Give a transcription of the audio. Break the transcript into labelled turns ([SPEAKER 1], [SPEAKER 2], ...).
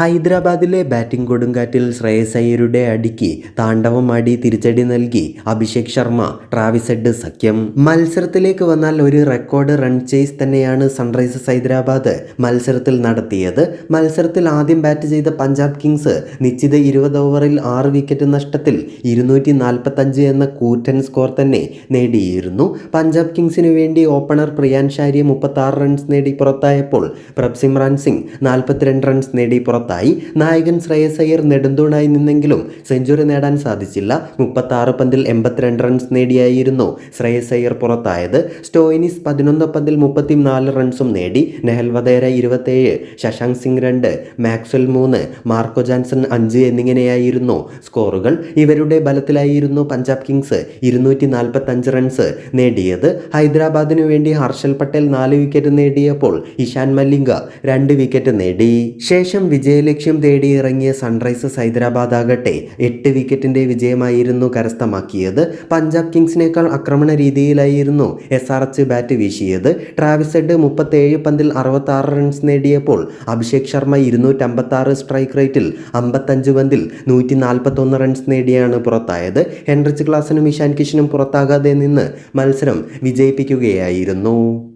[SPEAKER 1] ഹൈദരാബാദിലെ ബാറ്റിംഗ് കൊടുങ്കാറ്റിൽ ശ്രേയസ് അയ്യരുടെ അടിക്ക് താണ്ഡവമാടി തിരിച്ചടി നൽകി അഭിഷേക് ശർമ്മ ട്രാവിസ് ഹെഡ് സഖ്യം. മത്സരത്തിലേക്ക് വന്നാൽ ഒരു റെക്കോർഡ് റൺ ചേസ് തന്നെയാണ് സൺറൈസേഴ്സ് ഹൈദരാബാദ് മത്സരത്തിൽ നടത്തിയത്. മത്സരത്തിൽ ആദ്യം ബാറ്റ് ചെയ്ത പഞ്ചാബ് കിങ്സ് നിശ്ചിത ഇരുപത് ഓവറിൽ ആറ് വിക്കറ്റ് നഷ്ടത്തിൽ ഇരുന്നൂറ്റി നാൽപ്പത്തഞ്ച് എന്ന കൂറ്റൻ സ്കോർ തന്നെ നേടിയിരുന്നു. പഞ്ചാബ് കിങ്സിനു വേണ്ടി ഓപ്പണർ പ്രിയാൻ ഷാരിയ മുപ്പത്തി റൺസ് നേടി പുറത്തായപ്പോൾ പ്രഭ്സിമ്രാൻ സിംഗ് നാൽപ്പത്തിരണ്ട് റൺസ് നേടി പുറത്തായി. നായകൻ ശ്രേയസ് അയ്യർ നെടുന്തൂണായി നിന്നെങ്കിലും സെഞ്ചുറി നേടാൻ സാധിച്ചില്ല. മുപ്പത്തി ആറ് പന്തിൽ എൺപത്തിരണ്ട് റൺസ് നേടിയായിരുന്നു ശ്രേയസ് അയ്യർ പുറത്തായത്. സ്റ്റോയിനിസ് പതിനൊന്ന് പന്തിൽ മുപ്പത്തിനാല് റൺസും നേടി. നെഹൽ വധേര ഇരുപത്തേഴ് ശശാങ്ക് സിംഗ് രണ്ട് മാക്സ്വൽ മൂന്ന് മാർക്കോ ജാൻസൺ അഞ്ച് എന്നിങ്ങനെയായിരുന്നു സ്കോറുകൾ. ഇവരുടെ ബലത്തിലായിരുന്നു പഞ്ചാബ് കിങ്സ് ഇരുന്നൂറ്റി നാൽപ്പത്തഞ്ച് റൺസ് നേടിയത്. ഹൈദരാബാദിനു വേണ്ടി ഹർഷൽ പട്ടേൽ നാല് വിക്കറ്റ് നേടിയപ്പോൾ ഇഷാൻ മല്ലിംഗ രണ്ട് വിക്കറ്റ് നേടി. ശേഷം വിജയലക്ഷ്യം തേടി ഇറങ്ങിയ സൺറൈസേഴ്സ് ഹൈദരാബാദ് ആകട്ടെ എട്ട് വിക്കറ്റിന്റെ വിജയമായിരുന്നു കരസ്ഥമാക്കിയത്. പഞ്ചാബ് കിങ്സിനേക്കാൾ ആക്രമണ രീതിയിലായിരുന്നു എസ് ആർ എച്ച് ബാറ്റ് വീശിയത്. ട്രാവിസ് ഹെഡ് മുപ്പത്തേഴ് പന്തിൽ അറുപത്തി ആറ് റൺസ് നേടിയപ്പോൾ അഭിഷേക് ശർമ്മ ഇരുന്നൂറ്റമ്പത്താറ് സ്ട്രൈക്ക് റേറ്റിൽ അമ്പത്തഞ്ച് പന്തിൽ നൂറ്റി നാൽപ്പത്തൊന്ന് റൺസ് നേടിയാണ് പുറത്തായത്. ഹെൻറിച്ച് ക്ലാസിനും ഇഷാൻ കിഷനും പുറത്താകാതെ നിന്ന് മത്സരം വിജയിപ്പിക്കുകയായിരുന്നു.